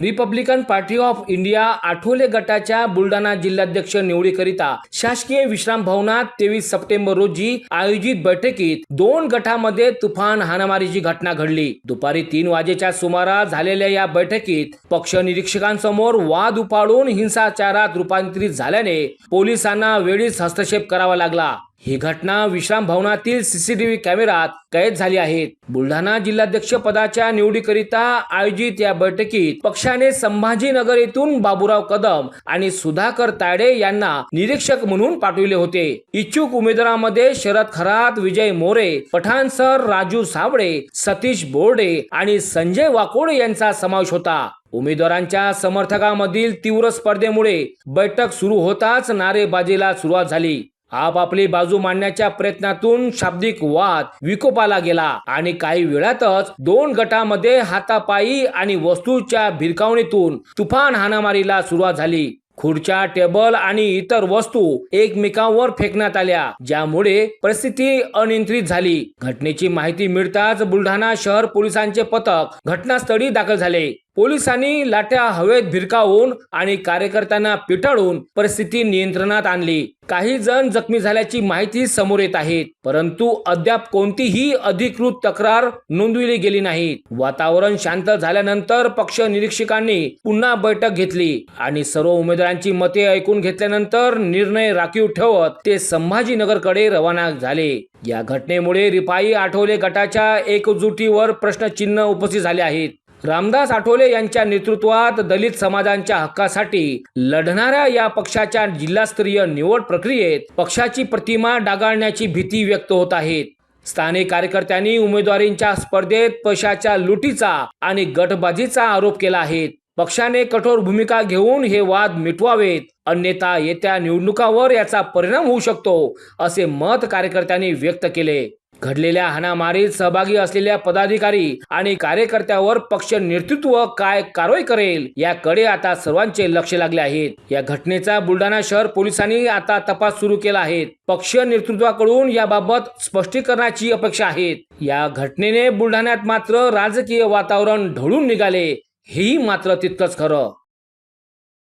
Republican party of India Athawale गटाच्या बुलढाणा जिल्हाध्यक्ष निवडीकरिता शासकीय विश्राम भवनात तेवीस सप्टेंबर रोजी आयोजित बैठकीत दोन गटामध्ये तुफान हाणामारीची घटना घडली. दुपारी तीन वाजेच्या सुमारास झालेल्या या बैठकीत पक्ष निरीक्षकांसमोर वाद उपाडून हिंसाचारात रूपांतरित झाल्याने पोलिसांना वेळीच हस्तक्षेप करावा लागला. ही घटना विश्राम भवनातील सीसीटीव्ही कॅमेरात कैद झाली आहेत बुलढाणा जिल्हाध्यक्ष पदाच्या निवडीकरिता आयोजित या बैठकीत पक्षाने संभाजीनगर येथून बाबुराव कदम आणि सुधाकर तायडे यांना निरीक्षक म्हणून पाठविले होते. इच्छुक उमेदवारांमध्ये शरद खरात विजय मोरे पठाण सर राजू साबळे सतीश बोर्डे आणि संजय वाकोडे यांचा समावेश होता. उमेदवारांच्या समर्थकांमधील तीव्र स्पर्धेमुळे बैठक सुरू होताच नारेबाजीला सुरुवात झाली. आपापली बाजू मांडण्याच्या प्रयत्नातून शाब्दिक वाद विकोपाला गेला आणि काही वेळातच दोन गटामध्ये हातापायी आणि वस्तूच्या भिरकावणीतून तुफान हाणामारीला सुरुवात झाली. खुर्च्या टेबल आणि इतर वस्तू एकमेकांवर फेकण्यात आल्या ज्यामुळे परिस्थिती अनियंत्रित झाली. घटनेची माहिती मिळताच बुलढाणा शहर पोलिसांचे पथक घटनास्थळी दाखल झाले. पोलिसांनी लाट्या हवेत भिरकावून आणि कार्यकर्त्यांना पिटाळून परिस्थिती नियंत्रणात आणली. काही जण जखमी झाल्याची माहिती समोर येत आहेत परंतु अद्याप कोणतीही अधिकृत तक्रार नोंदविली गेली नाही वातावरण शांत झाल्यानंतर पक्ष निरीक्षकांनी पुन्हा बैठक घेतली आणि सर्व उमेदवारांची मते ऐकून घेतल्यानंतर निर्णय राखीव ठेवत ते संभाजीनगरकडे रवाना झाले. या घटनेमुळे रिपाई आठवले गटाच्या एकजुटीवर प्रश्नचिन्ह उपस्थित झाले आहेत. रामदास आठवले यांच्या नेतृत्वात दलित समाजांच्या हक्कासाठी लढणाऱ्या या पक्षाच्या जिल्हास्तरीय निवड प्रक्रियेत पक्षाची प्रतिमा डागाळण्याची भीती व्यक्त होत आहेत स्थानिक कार्यकर्त्यांनी उमेदवारींच्या स्पर्धेत पैशाच्या लुटीचा आणि गटबाजीचा आरोप केला आहे. पक्षाने कठोर भूमिका घेऊन हे वाद मिटवावेत. अन्यथा येत्या निवडणुकावर याचा परिणाम होऊ शकतो असे मत कार्यकर्त्यांनी व्यक्त केले. घडलेल्या हाणामारीत सहभागी असलेल्या पदाधिकारी आणि कार्यकर्त्यावर पक्ष नेतृत्व काय कारवाई करेल याकडे आता सर्वांचे लक्ष लागले आहेत. या घटनेचा बुलढाणा शहर पोलिसांनी आता तपास सुरू केला आहे. पक्ष नेतृत्वाकडून याबाबत स्पष्टीकरणाची अपेक्षा आहे. या घटनेने बुलढाण्यात मात्र राजकीय वातावरण ढळून निघाले. हेही मात्र तितकंच खरं.